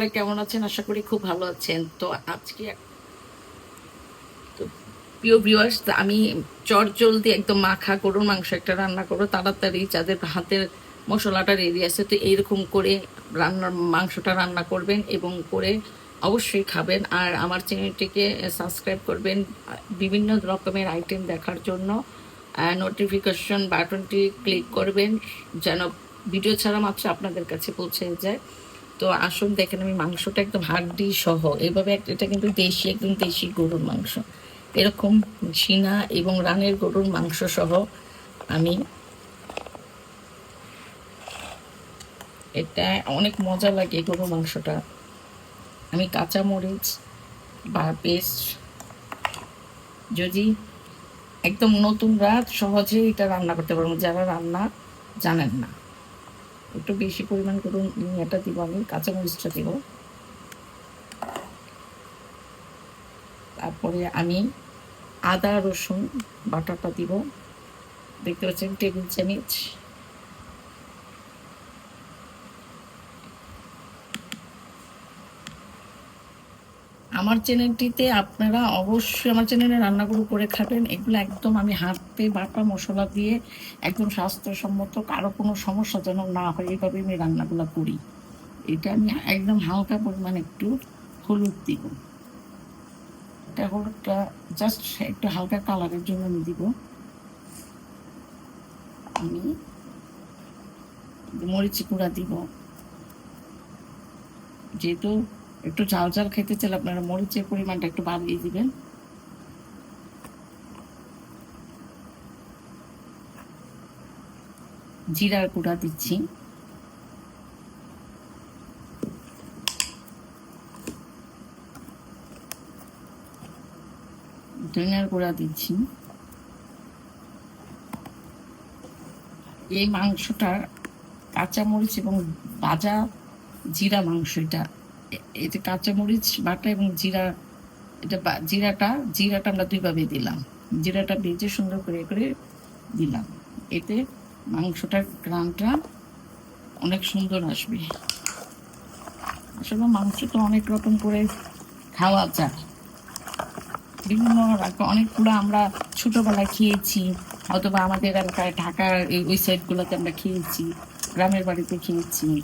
সকালে কেমন আছেন? আশা করি খুব ভালো আছেন। তো আজকে তো প্রিয় ভিউয়ার্স আমি চট জলদি একদম মাখা করুন মাংস একটা রান্না করব। তাড়াতাড়ি যাদের হাতের মশলাটা রেডি আছে, তো এইরকম করে রান্নার মাংসটা রান্না করবেন এবং করে অবশ্যই খাবেন। আর আমার চ্যানেলটিকে সাবস্ক্রাইব করবেন বিভিন্ন রকমের আইটেম দেখার জন্য। নোটিফিকেশন বাটনটি ক্লিক করবেন যেন ভিডিও ছাড়া মাত্র আপনাদের কাছে পৌঁছে যায়। তো আসুন, দেখেন আমি মাংসটা একদম হাড্ডি সহ। এভাবে এটা কিন্তু দেশি, একদম দেশি গরুর মাংস। এরকম সিনা এবং রানের গরুর মাংস সহ আমি এটা অনেক মজা লাগে গরুর মাংসটা। আমি কাঁচা মরিচ বা পেস্ট যদি একদম নতুন রাত সহজে এটা রান্না করতে পারব, যারা রান্না জানেন না। একটু বেশি পরিমাণ করুন এটা দিব আমি কাঁচা মরিচটা দিব। তারপরে আমি আদা, রসুন বাটাটা দিব। দেখতে পাচ্ছেন, টেবিল চামিচ। আমার চ্যানেলটিতে আপনারা অবশ্যই আমার চ্যানেলে রান্নাগুলো করে খাবেন। এগুলো একদম আমি হাতে বাটা মশলা দিয়ে একদম স্বাস্থ্যসম্মত, কারও কোনো সমস্যা যেন না হয় এইভাবে আমি রান্নাগুলো করি। এটা আমি একদম হালকা পরিমাণ একটু হলুদ দিব। এটা হলুদটা জাস্ট একটু হালকা কালারের জন্য আমি দিব। আমি মরিচি গুঁড়া দিব। যেহেতু একটু ঝাল ঝাল খেতে চাইলে আপনারা মরিচের পরিমাণটা একটু বাড়িয়ে দিবেন। জিরার গুঁড়া দিচ্ছি। ধনিয়ার গুঁড়া দিচ্ছি। এই মাংসটা কাঁচামরিচ এবং ভাজা জিরা মাংস এটা এ- এতে কাঁচামরিচ বাটা এবং জিরা, এটা জিরাটা জিরাটা আমরা দুইভাবে দিলাম। জিরাটা ভেজে সুন্দর করে করে দিলাম। এতে মাংসটার গ্রানটা অনেক সুন্দর আসবে। আসলে মাংস তো অনেক রকম করে খাওয়া যায়। বিভিন্ন অনেকগুলো আমরা ছোটোবেলায় খেয়েছি, অথবা আমাদের এলাকায় ঢাকার এই ওই সাইডগুলোতে আমরা খেয়েছি, গ্রামের বাড়িতে খেয়েছি।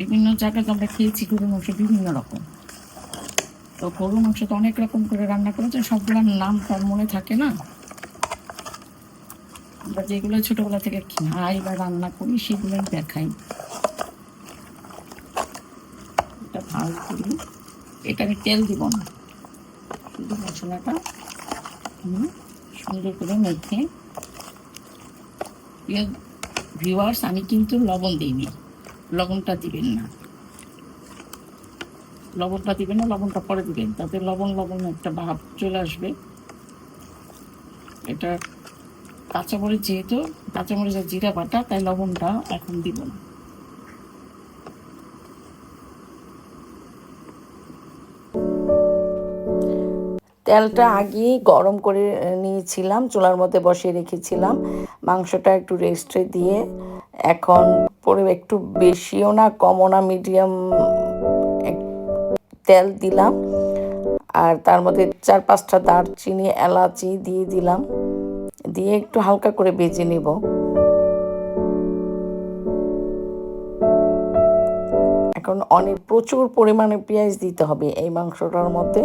বিভিন্ন জায়গাতে আমরা খেয়েছি গরু মাংস বিভিন্ন রকম। তো গরু মাংস তো অনেক রকম করে রান্না করেছে সবগুলোর নাম তার মনে থাকে না। আমরা যেগুলো ছোটবেলা থেকে খাই বা রান্না করি, সেগুলোই দেখাই। এটা ভালো করি এটা আমি তেল দিব না। শুধু মশলাটা সুন্দর করে মেখে ভিউয়ার্স আমি কিন্তু লবণ দিইনি। লবণটা দিবেন না। লবণটা দিবেন না, লবণটা পরে দিবেন। তাতে লবণ লবণ একটা ভাব চলে আসবে। এটা কাঁচামরিচ যেহেতু কাঁচামরিচ আর জিরা বাটা, তাই লবণটা এখন দিব না। তেলটা আগেই গরম করে নিয়েছিলাম, চুলার মধ্যে বসিয়ে রেখেছিলাম। মাংসটা একটু রেস্টে দিয়ে এখন পরে একটু বেশিও না, কমও না মিডিয়াম তেল দিলাম। আর তার মধ্যে চার পাঁচটা দারচিনি, এলাচি দিয়ে দিলাম। দিয়ে একটু হালকা করে বেজে নেব। এখন অনেক প্রচুর পরিমাণে পেঁয়াজ দিতে হবে এই মাংসটার মধ্যে।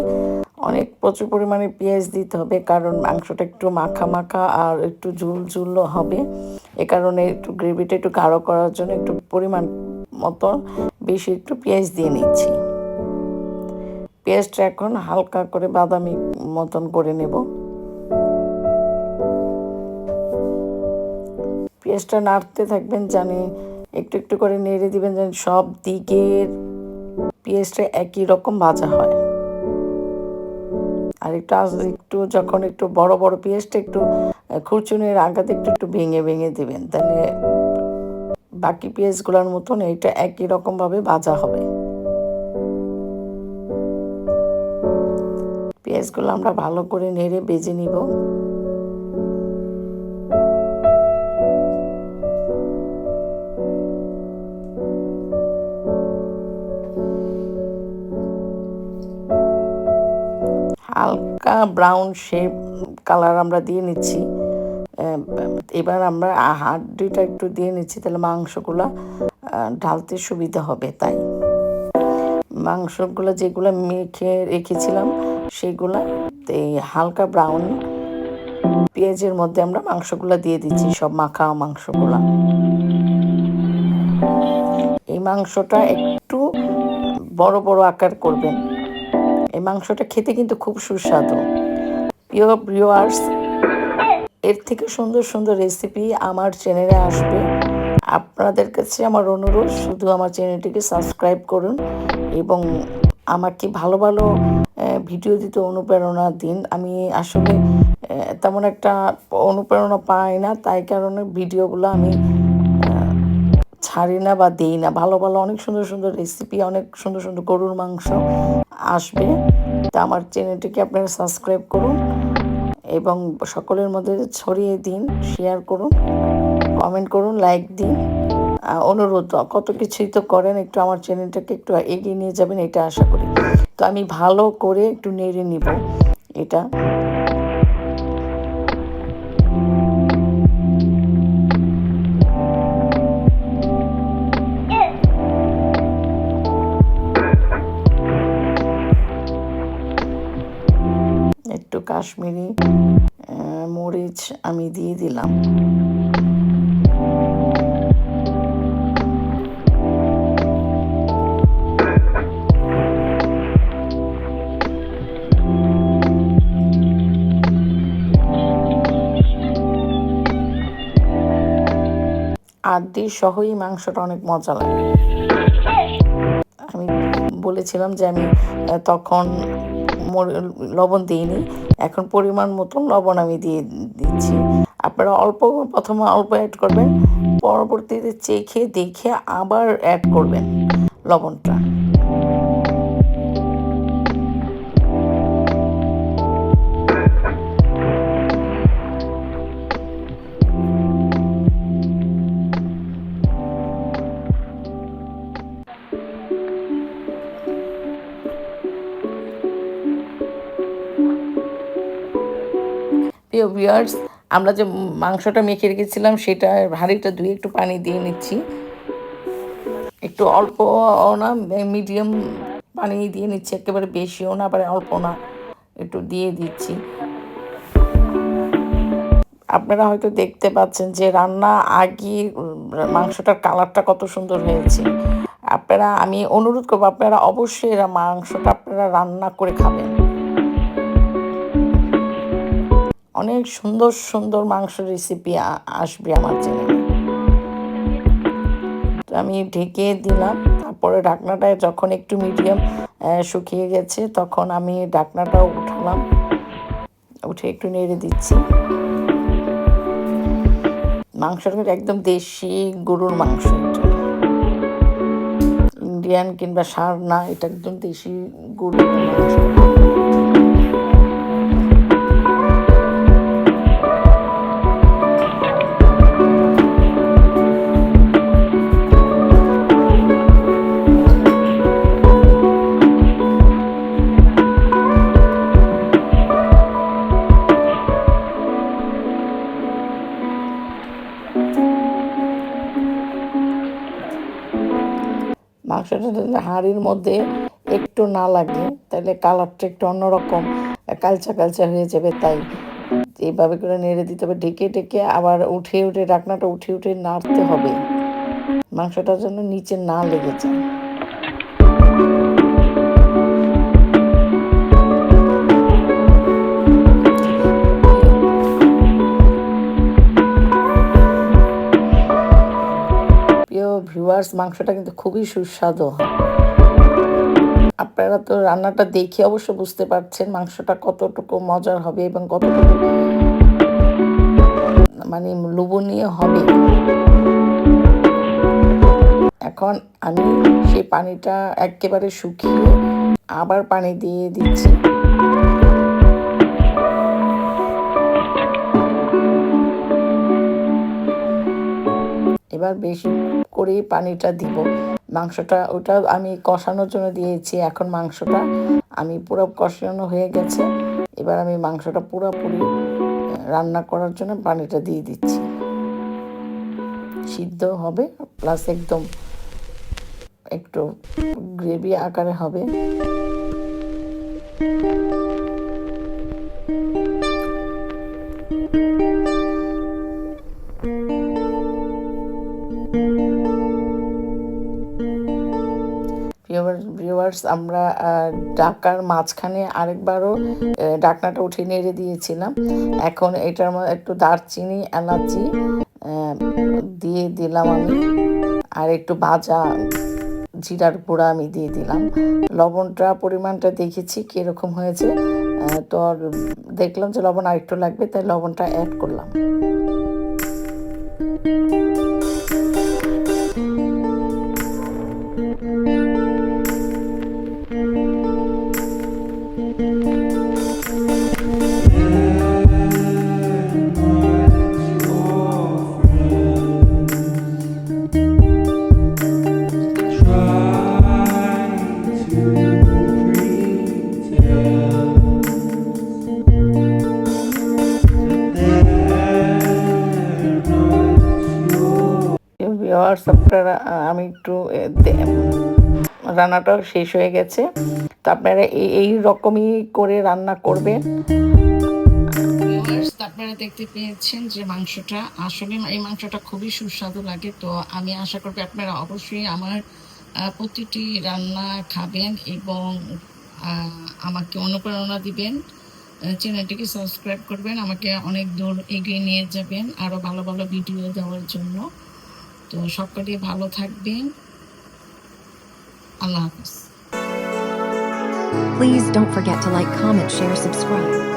অনেক প্রচুর পরিমাণে পেঁয়াজ দিতে হবে, কারণ মাংসটা একটু মাখা মাখা আর একটু ঝুল ঝুল হবে। এ কারণে একটু গ্রেভিটা একটু গাঢ় করার জন্য একটু পরিমাণ মতো বেশি একটু পেঁয়াজ দিয়ে নিচ্ছি। পেঁয়াজটা এখন হালকা করে বাদামি মতন করে নেব। পেঁয়াজটা নাড়তে থাকবেন, জানি একটু একটু করে নেড়ে দিবেন যেন সব দিকের পেঁয়াজটা একই রকম ভাজা হয়। আর একটু আস- একটু যখন একটু বড় বড় পেঁয়াজটা একটু খুরচুনের আগাতে একটু একটু ভেঙে ভেঙে দেবেন। তাহলে বাকি পেঁয়াজগুলোর মতন এইটা একই রকমভাবে ভাজা হবে। পেঁয়াজগুলো আমরা ভালো করে নেড়ে বেজে নিব। হালকা ব্রাউন শেপ কালার আমরা দিয়ে নিচ্ছি। এবার আমরা হাড্ডিটা একটু দিয়ে নিচ্ছি, তাহলে মাংসগুলো ঢালতে সুবিধা হবে, তাই। মাংসগুলো যেগুলো মেখে রেখেছিলাম, সেগুলা, এই হালকা ব্রাউন পেঁয়াজের মধ্যে আমরা মাংসগুলো দিয়ে দিচ্ছি, সব মাখা মাংসগুলা। এই মাংসটা একটু বড় বড় আকার করবেন এই মাংসটা খেতে কিন্তু খুব সুস্বাদু। প্রিয় ভিউয়ার্স এর থেকে সুন্দর সুন্দর রেসিপি আমার চ্যানেলে আসবে। আপনাদের কাছে আমার অনুরোধ, শুধু আমার চ্যানেলটিকে সাবস্ক্রাইব করুন এবং আমাকে ভালো ভালো ভিডিও দিতে অনুপ্রেরণা দিন। আমি আসলে তেমন একটা অনুপ্রেরণা পাই না, তাই কারণে ভিডিওগুলো আমি ছাড়ি না বা দিই না। ভালো ভালো অনেক সুন্দর সুন্দর রেসিপি অনেক সুন্দর সুন্দর গরুর মাংস আসবে। তা আমার চ্যানেলটিকে আপনারা সাবস্ক্রাইব করুন। এবং সকলের মধ্যে ছড়িয়ে দিন শেয়ার করুন কমেন্ট করুন লাইক দিন। অনুরোধ, কত কিছুই তো করেন, একটু আমার চ্যানেলটাকে একটু এগিয়ে নিয়ে যাবেন, এটা আশা করি। তো আমি ভালো করে একটু নেড়ে নিব এটা। কাশ্মীরি মরিচ আমি দিয়ে দিলাম। আদি সহই মাংসটা অনেক মজা লাগে। আমি বলেছিলাম যে আমি তখন লবণ দিইনি। এখন পরিমাণ মতন লবণ আমি দিয়ে দিচ্ছি। আপনারা অল্প, প্রথমে অল্প অ্যাড করবেন, পরবর্তীতে চেখে দেখে আবার অ্যাড করবেন লবণটা। প্রিয় ভিউয়ার্স আমরা যে মাংসটা মেখে রেখেছিলাম, সেটা হাঁড়িটা ধুয়ে একটু পানি দিয়ে নিচ্ছি। একটু অল্প না মিডিয়াম পানি দিয়ে নিচ্ছি, একেবারে বেশিও না, আবার অল্প না, একটু দিয়ে দিচ্ছি। আপনারা হয়তো দেখতে পাচ্ছেন যে রান্না আগে, মাংসটার কালারটা কত সুন্দর হয়েছে। আপনারা, আমি অনুরোধ করব, আপনারা অবশ্যই এরা মাংসটা আপনারা রান্না করে খাবেন। অনেক সুন্দর সুন্দর মাংস রেসিপি আসবে আমার চ্যানেলে আমি ঢেকে দিলাম, তারপরে ঢাকনাটা যখন একটু মিডিয়াম শুকিয়ে গেছে, তখন আমি ঢাকনাটাও উঠালাম। উঠে একটু নেড়ে দিচ্ছি। মাংসটা একদম দেশি গরুর মাংস ইন্ডিয়ান কিংবা সার না, এটা একদম দেশি গরুর মাংস। মাংসটা হাঁড়ির মধ্যে একটু না লাগে, তাহলে কালারটা একটু অন্যরকম, কালচা কালচা হয়ে যাবে তাই। এইভাবে করে নেড়ে দিতে হবে, ঢেকে ঢেকে আবার উঠে উঠে ঢাকনাটা উঠে উঠে নাড়তে হবে। মাংসটার জন্য নিচে না লেগে যায়। ভিউয়ার্স মাংসটা কিন্তু খুবই সুস্বাদু। আপনারা তো রান্নাটা দেখে অবশ্য বুঝতে পারছেন মাংসটা কতটুকু মজার হবে এবং কতটুকু মানে লোভনীয় হবে। এখন আমি সেই পানিটা একেবারে শুকিয়ে আবার পানি দিয়ে দিচ্ছি। এবার বেশি করে পানিটা দিব। মাংসটা, ওটা আমি কষানোর জন্য দিয়েছি। এখন মাংসটা আমি পুরো কষানো হয়ে গেছে। এবার আমি মাংসটা পুরোপুরি রান্না করার জন্য পানিটা দিয়ে দিচ্ছি। সিদ্ধ হবে প্লাস একদম একটু গ্রেভি আকারে হবে। আমরা ডাকার মাঝখানে আরেকবারও ডাকনাটা উঠে নেড়ে দিয়েছিলাম। এখন এটার মধ্যে একটু দারচিনি, এলাচি দিয়ে দিলাম আমি। আর একটু ভাজা জিরার গুঁড়া আমি দিয়ে দিলাম। লবণটা, পরিমাণটা দেখেছি কীরকম হয়েছে তো দেখলাম যে লবণ আরেকটু লাগবে, তাই লবণটা অ্যাড করলাম। আমি একটু এ, দে- রান্নাটা শেষ হয়ে গেছে। তো আপনারা এই- রকমই করে রান্না করবেন। আপনারা দেখতে পেয়েছেন যে মাংসটা আসলে এই মাংসটা খুবই সুস্বাদু লাগে। তো আমি আশা করব আপনারা অবশ্যই আমার প্রতিটি রান্না খাবেন এবং আমাকে অনুপ্রেরণা দিবেন। চ্যানেলটিকে সাবস্ক্রাইব করবেন আমাকে অনেক দূর এগিয়ে নিয়ে যাবেন আরও ভালো ভালো ভিডিও দেওয়ার জন্য। তো সকলে ভালো থাকবেন আল্লাহ হাফিজ Please don't forget to like, comment, share, subscribe.